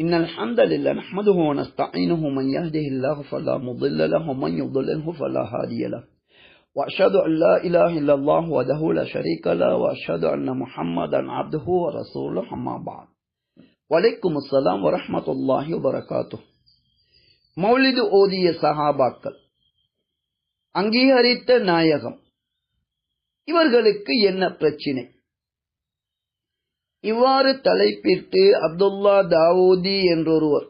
إن الحمد لله نحمده ونستعينه من يهده الله فلا مضل له ومن يضلله فلا هادي له. وأشهد أن لا إله إلا الله وحده لا شريك له وأشهد أن محمدا عبده ورسوله أما بعد. وعليكم السلام ورحمة الله وبركاته. மௌலிது ஓதிய சஹாபாக்கள் அங்கீகரித்த நாயகம் இவர்களுக்கு என்ன பிரச்சினை இவ்வாறு தலைப்பிட்டு அப்துல்லா தாவூதி என்றொருவர்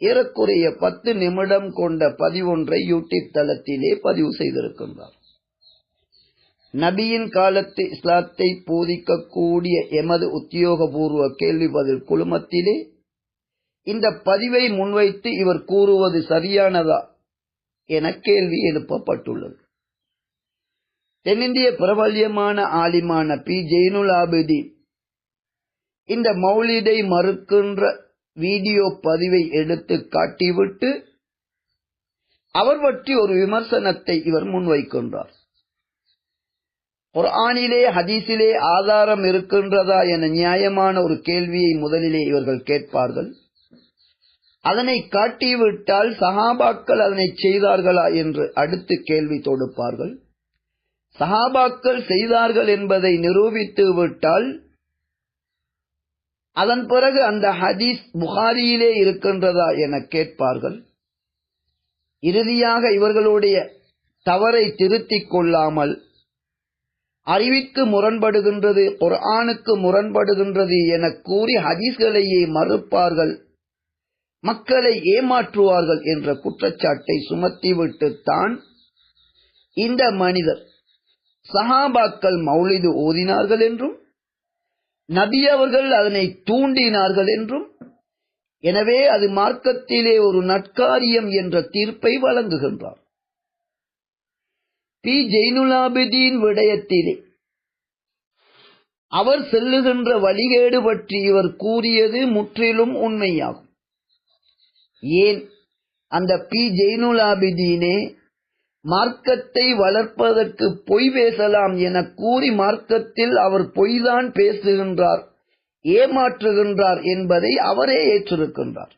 ஏறக்குறைய பத்து நிமிடம் கொண்ட பதிவொன்றை யூடியூப் தளத்திலே பதிவு செய்திருக்கின்றார். நபியின் காலத்து இஸ்லாத்தை போதிக்கக்கூடிய எமது உத்தியோகபூர்வ கேள்வி பதில் குழுமத்திலே இந்த பதிவை முன்வைத்து இவர் கூறுவது சரியானதா என கேள்வி எழுப்பப்பட்டுள்ளது. தென்னிந்திய பிரபல்யமான ஆலிமான பி. ஜெயினுல் ஆபிதீன் இந்த மௌலிதை மறுக்கின்ற வீடியோ பதிவை எடுத்து காட்டிவிட்டு அவர் பற்றி ஒரு விமர்சனத்தை இவர் முன்வைக்கின்றார். குர்ஆனிலே ஹதீஸிலே ஆதாரம் இருக்கின்றதா என நியாயமான ஒரு கேள்வியை முதலிலே இவர்கள் கேட்பார்கள். அதனை காட்டிவிட்டால் சஹாபாக்கள் அதனை செய்தார்களா என்று அடுத்து கேள்வி தொடுப்பார்கள். சஹாபாக்கள் செய்தார்கள் என்பதை நிரூபித்து விட்டால் அதன் பிறகு அந்த ஹதீஸ் புகாரியிலே இருக்கின்றதா என கேட்பார்கள். இறுதியாக இவர்களுடைய தவறை திருத்திக் கொள்ளாமல் அறிவிற்கு முரண்படுகின்றது குர்ஆனுக்கு முரண்படுகின்றது என கூறி ஹதீஸ்களையே மறுப்பார்கள். மக்களை ஏமாற்றுவார்கள் என்ற குற்றச்சாட்டை சுமத்திவிட்டுத்தான் இந்த மனிதர் சஹாபாக்கள் மௌலிது ஓதினார்கள் என்றும் நபி அவர்கள் அதனை தூண்டினார்கள் என்றும் எனவே அது மார்க்கத்திலே ஒரு நட்காரியம் என்ற தீர்ப்பை வழங்குகின்றார். பி. ஜெயினுலாபிதீன் விடயத்திலே அவர் செல்லுகின்ற வழிகேடு பற்றி இவர் கூறியது முற்றிலும் உண்மையாகும். ஏன்? அந்த பி. ஜெயினுலாபிதீனே மார்க்கத்தை வளர்ப்பதற்கு பொய் பேசலாம் என கூறி மார்க்கத்தில் அவர் பொய்தான் பேசுகின்றார் ஏமாற்றுகின்றார் என்பதை அவரே ஏற்றிருக்கின்றார்.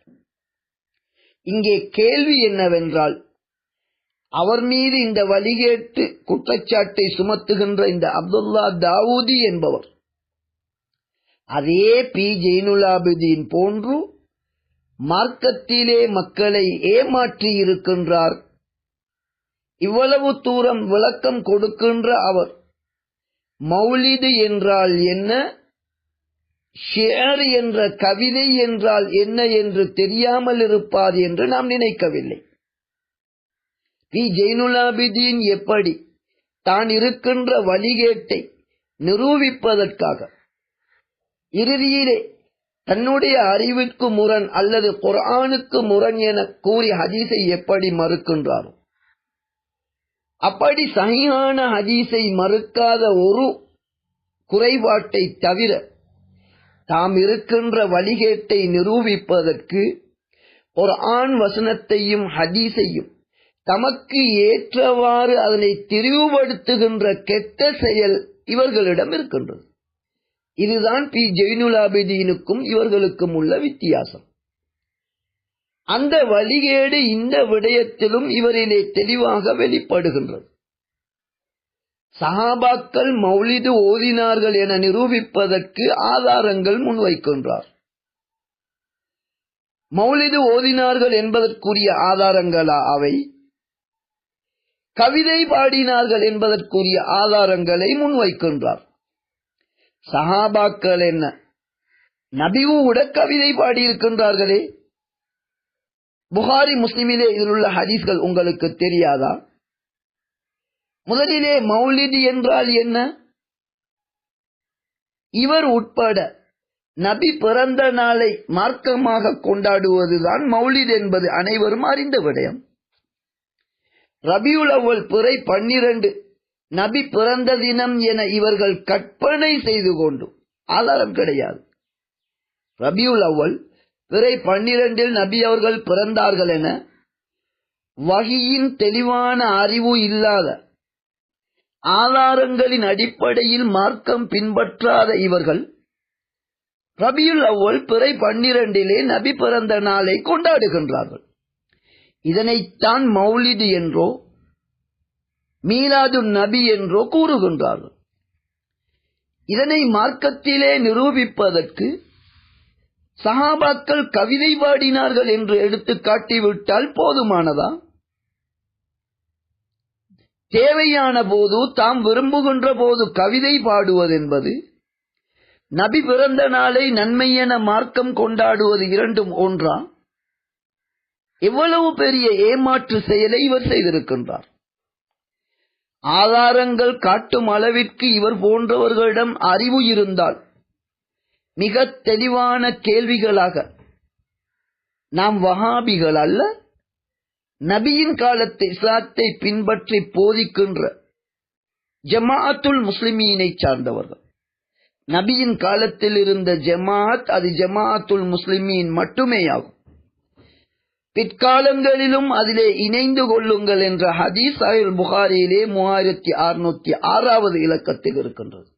இங்கே கேள்வி என்னவென்றால் அவர் மீது இந்த வழிகேட்டு குற்றச்சாட்டை சுமத்துகின்ற இந்த அப்துல்லா தாவூதி என்பவர் அதே பி. ஜெயினுலாபுதீன் போன்று மார்க்கத்திலே மக்களை ஏமாற்றி இருக்கின்றார் இவ்வளவு தூரம் விளக்கம் கொடுக்கின்ற அவர் மௌலிது என்றால் என்ன? ஷேர் என்ற கவிதை என்றால் என்ன என்று தெரியாமல் இருப்பார் என்று நாம் நினைக்கவில்லை. பி. ஜெயினுலாபிதீன் எப்படி தான் இருக்கின்ற வழிகேட்டை நிரூபிப்பதற்காக இறுதியிலே தன்னுடைய அறிவிற்கு முரண் அல்லது குரானுக்கு முரண் என கூறி ஹதீஸை எப்படி மறுக்கின்றாரோ அப்படி சகியான ஹதீஸை மறுக்காத ஒரு குறைபாட்டை தவிர தாம் இருக்கின்ற வழிகேட்டை நிரூபிப்பதற்கு ஒரு ஆண் வசனத்தையும் ஹதீஸையும் தமக்கு ஏற்றவாறு அதனை திரிவுபடுத்துகின்ற கெட்ட செயல் இவர்களிடம் இருக்கின்றது. இதுதான் பி ஜெயினுலாபிதீனுக்கும் இவர்களுக்கும் உள்ள வித்தியாசம். அந்த வழிகேடு இந்த விடயத்திலும் இவரிலே தெளிவாக வெளிப்படுகின்றது. சஹாபாக்கள் மௌலிது ஓதினார்கள் என நிரூபிப்பதற்கு ஆதாரங்கள் முன்வைக்கின்றார். மௌலிது ஓதினார்கள் என்பதற்குரிய ஆதாரங்களா அவை? கவிதை பாடினார்கள் என்பதற்குரிய ஆதாரங்களை முன்வைக்கின்றார். சஹாபாக்கள் என்ன? நபிவுட கவிதை பாடியிருக்கின்றார்களே. புகாரி முஸ்லிமிலே இதில் உள்ள ஹதீஸ்கள் உங்களுக்கு தெரியாதா? முதலிலே மௌலிது என்றால் என்ன? இவர் உட்பட நபி பிறந்த நாளை மார்க்கமாக கொண்டாடுவதுதான் மௌலித் என்பது அனைவரும் அறிந்த விடயம். ரபியுல் அவ்வல் பிறை பன்னிரண்டு நபி பிறந்த தினம் என இவர்கள் கற்பனை செய்து கொண்டு ஆதாரம் கிடையாது. ரபியுல் அவ்வல் பிறை பன்னிரண்டில் நபி அவர்கள் பிறந்தார்கள் என வகையின் தெளிவான அறிவு இல்லாத ஆதாரங்களின் அடிப்படையில் மார்க்கம் பின்பற்றாத இவர்கள் ரபியுல் அவ்வல் பிறை பன்னிரண்டிலே நபி பிறந்த நாளை கொண்டாடுகின்றார்கள். இதனைத்தான் மௌலிது என்றோ மீலாது நபி என்றோ கூறுகின்றார்கள். இதனை மார்க்கத்திலே நிரூபிப்பதற்கு சஹாபாக்கள் கவிதை பாடினார்கள் என்று எடுத்து காட்டிவிட்டால் போதுமானதா? தேவையான போது தாம் விரும்புகின்ற போது கவிதை பாடுவதென்பது நபி பிறந்த நாளை நன்மையென மார்க்கம் கொண்டாடுவது இரண்டும் ஒன்றா? எவ்வளவு பெரிய ஏமாற்று செயலை இவர் செய்திருக்கின்றார். ஆதாரங்கள் காட்டும் அளவிற்கு இவர் போன்றவர்களிடம் அறிவு இருந்தால் மிக தெளிவான கேள்விகளாக. நாம் வஹாபிகள் அல்ல நபியின் காலத்து இஸ்லாத்தை பின்பற்றி போதிக்கின்ற ஜமாஅத்துல் முஸ்லிமீனை சார்ந்தவர்கள். நபியின் காலத்தில் இருந்த ஜமாஅத் அது ஜமாஅத்துல் முஸ்லிமீன் மட்டுமே ஆகும் பிற்காலங்களிலும் அதிலே இணைந்து கொள்ளுங்கள் என்ற ஹதீஸ் அயல் புகாரியிலே மூவாயிரத்தி அறுநூத்தி ஆறாவது இலக்கத்தில் இருக்கின்றது.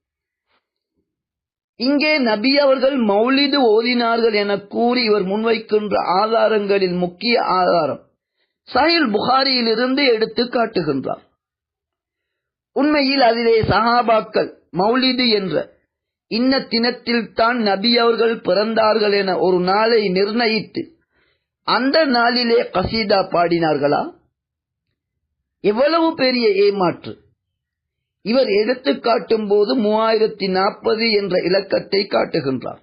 இங்கே நபி அவர்கள் மௌலிது ஓதினார்கள் என கூறி இவர் முன்வைக்கின்ற ஆதாரங்களில் முக்கிய ஆதாரம் சாஹில் புகாரியிலிருந்து எடுத்து காட்டுகின்றார். உண்மையில் அதிலே சஹாபாக்கள் மௌலிது என்ற இன்ன தினத்தில் தான் நபி அவர்கள் பிறந்தார்கள் என ஒரு நாளை நிர்ணயித்து அந்த நாளிலே கசீதா பாடினார்களா? எவ்வளவு பெரிய ஏமாற்று. இவர் எடுத்து காட்டும் போது மூவாயிரத்தி நாற்பது என்ற இலக்கத்தை காட்டுகின்றார்.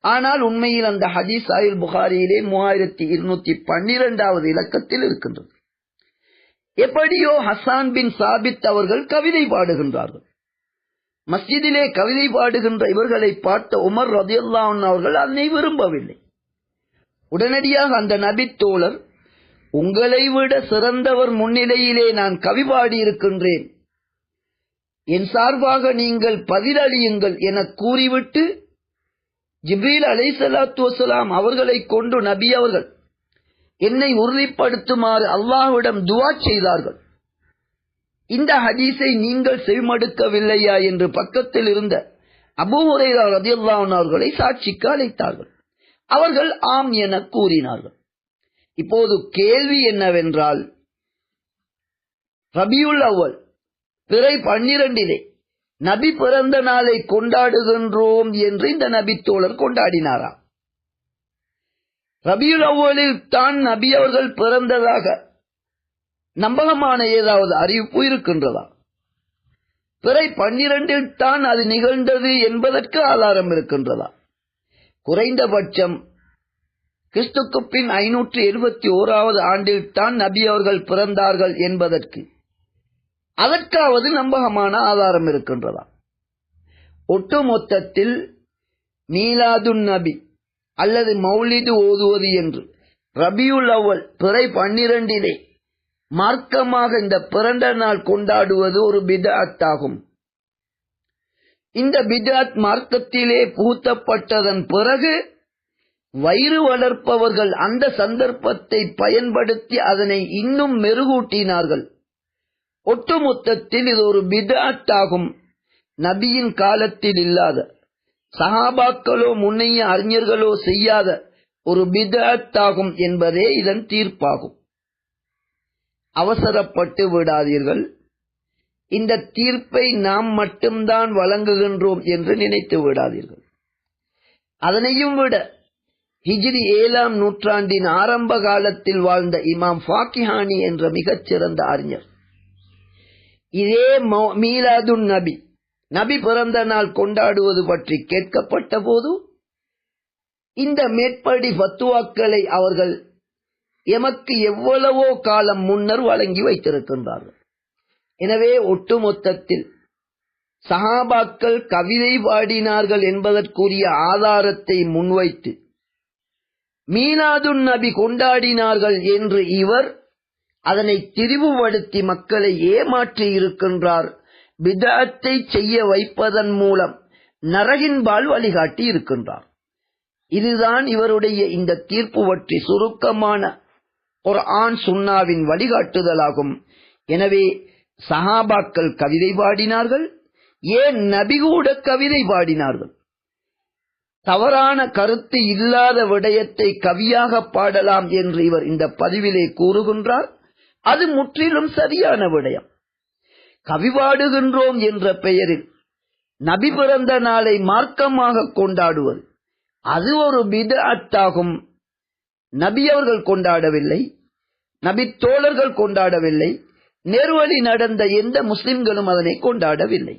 ஆனால் உண்மையில் அந்த ஹதீஸ் சாயில் புகாரியிலே மூவாயிரத்தி இருநூத்தி பன்னிரெண்டாவது இலக்கத்தில் இருக்கின்றது. எப்படியோ ஹசான் பின் சாபித் அவர்கள் கவிதை பாடுகின்றார்கள். மஸ்ஜிதிலே கவிதை பாடுகின்ற இவர்களை பார்த்த உமர் ரதியுல்லான் அவர்கள் அதனை விரும்பவில்லை. உடனடியாக அந்த நபி தோழர் உங்களை விட சிறந்தவர் முன்னிலையிலே நான் கவி பாடியிருக்கின்றேன். என் சார்பாக நீங்கள் பதிலளியுங்கள் என கூறிவிட்டு ஜிப்ரீல் அலை சலாத்து வசலாம் அவர்களை கொண்டு நபி அவர்கள் என்னை உறுதிப்படுத்துமாறு அல்லாஹ்விடம் துவா செய்தார்கள். இந்த ஹதீஸை நீங்கள் செவிமடுக்கவில்லையா என்று பக்கத்தில் இருந்த அபூஹுரைரா ரதியுல்லான் அவர்களை சாட்சிக்கு அழைத்தார்கள். அவர்கள் ஆம் என கூறினார்கள். இப்போது கேள்வி என்னவென்றால் ரபியுல் அவ்வல் பிறை பன்னிரண்டிலே நபி பிறந்த நாளை கொண்டாடுகின்றோம் என்று இந்த நபி தோழர் கொண்டாடினாராம். ரபியுல் அவ்வலில் தான் நபி அவர்கள் பிறந்ததாக நம்பகமான ஏதாவது அறிவிப்பு இருக்கின்றதா? பிறை பன்னிரண்டில் தான் அது நிகழ்ந்தது என்பதற்கு ஆதாரம் இருக்கின்றதா? குறைந்தபட்சம் கிறிஸ்துக்கு பின் ஐநூற்று எழுபத்தி ஓராவது ஆண்டில் தான் நபி அவர்கள் பிறந்தார்கள் என்பதற்கு அதற்காவது நம்பகமான ஆதாரம் இருக்கின்றதா? ஒட்டுமொத்தத்தில் மீலாதுன் நபி அல்லது மௌலிது ஓதுவது என்று ரபியுல் அவ்வல் பிறை பன்னிரண்டிலே மார்க்கமாக இந்த பிறந்த நாள் கொண்டாடுவது ஒரு பிதாத் ஆகும் இந்த பிதாத் மார்க்கத்திலே புகுத்தப்பட்டதன் பிறகு வயிறு வளர்ப்பவர்கள் அந்த சந்தர்ப்பத்தை பயன்படுத்தி அதனை இன்னும் மெருகூட்டினார்கள். ஒட்டுமொத்தத்தில் இது ஒரு பிதாத்தாகும். நபியின் காலத்தில் இல்லாத சஹாபாக்களோ முன்னைய அறிஞர்களோ செய்யாத ஒரு பிதாத்தாகும் என்பதே இதன் தீர்ப்பாகும். அவசரப்பட்டு விடாதீர்கள். இந்த தீர்ப்பை நாம் மட்டும்தான் வழங்குகின்றோம் என்று நினைத்து விடாதீர்கள். அதனையும் விட ஹிஜ்ரி ஏழாம் நூற்றாண்டின் ஆரம்ப காலத்தில் வாழ்ந்த இமாம் ஃபாக்கிஹானி என்ற மிகச்சிறந்த அறிஞர் இதே மீலாதுன் நபி. நபி பிறந்த நாள் கொண்டாடுவது பற்றி கேட்கப்பட்ட போது இந்த மேற்படி பத்துவாக்களை அவர்கள் எமக்கு எவ்வளவோ காலம் முன்னர் வழங்கி வைத்திருக்கின்றார்கள். எனவே ஒட்டுமொத்தத்தில் சஹாபாக்கள் கவிதை பாடினார்கள் என்பதற்குரிய ஆதாரத்தை முன்வைத்து மீனாதுன் நபி கொண்டாடினார்கள் என்று இவர் அதனை திரிவுபடுத்தி மக்களை ஏமாற்றி இருக்கின்றார். விதத்தை செய்ய வைப்பதன் மூலம் நரகின்பால் வழிகாட்டி இருக்கின்றார். இதுதான் இவருடைய இந்த தீர்ப்பு பற்றி சுருக்கமான ஒரு ஆண் சுன்னாவின் வழிகாட்டுதலாகும். எனவே சஹாபாக்கள் கவிதை பாடினார்கள் ஏன் நபிகூட கவிதை பாடினார்கள்? தவறான கருத்து இல்லாத விடயத்தை கவியாக பாடலாம் என்று இவர் இந்த பதிவிலே கூறுகின்றார். அது முற்றிலும் சரியான விடயம். கவி பாடுகின்றோம் என்ற பெயரில் நபி பிறந்த நாளை மார்க்கமாக கொண்டாடுவது அது ஒரு பிதஅத்தாகும் நபி அவர்கள் கொண்டாடவில்லை நபி தோழர்கள் கொண்டாடவில்லை நேர்வழி நடந்த எந்த முஸ்லிம்களும் அதனை கொண்டாடவில்லை.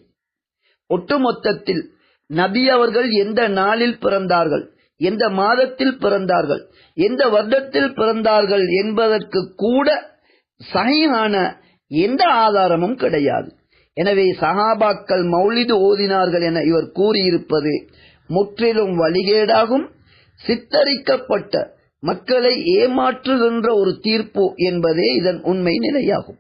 ஒட்டுமொத்தத்தில் நபி அவர்கள் எந்த நாளில் பிறந்தார்கள் எந்த மாதத்தில் பிறந்தார்கள் எந்த வருடத்தில் பிறந்தார்கள் என்பதற்கு கூட சகையான எந்த ஆதாரமும் கிடையாது. எனவே சஹாபாக்கள் மௌலிது ஓதினார்கள் என இவர் கூறியிருப்பது முற்றிலும் வழிகேடாகும். சித்தரிக்கப்பட்ட மக்களை ஏமாற்றுகின்ற ஒரு தீர்ப்பு என்பதே இதன் உண்மை நிலையாகும்.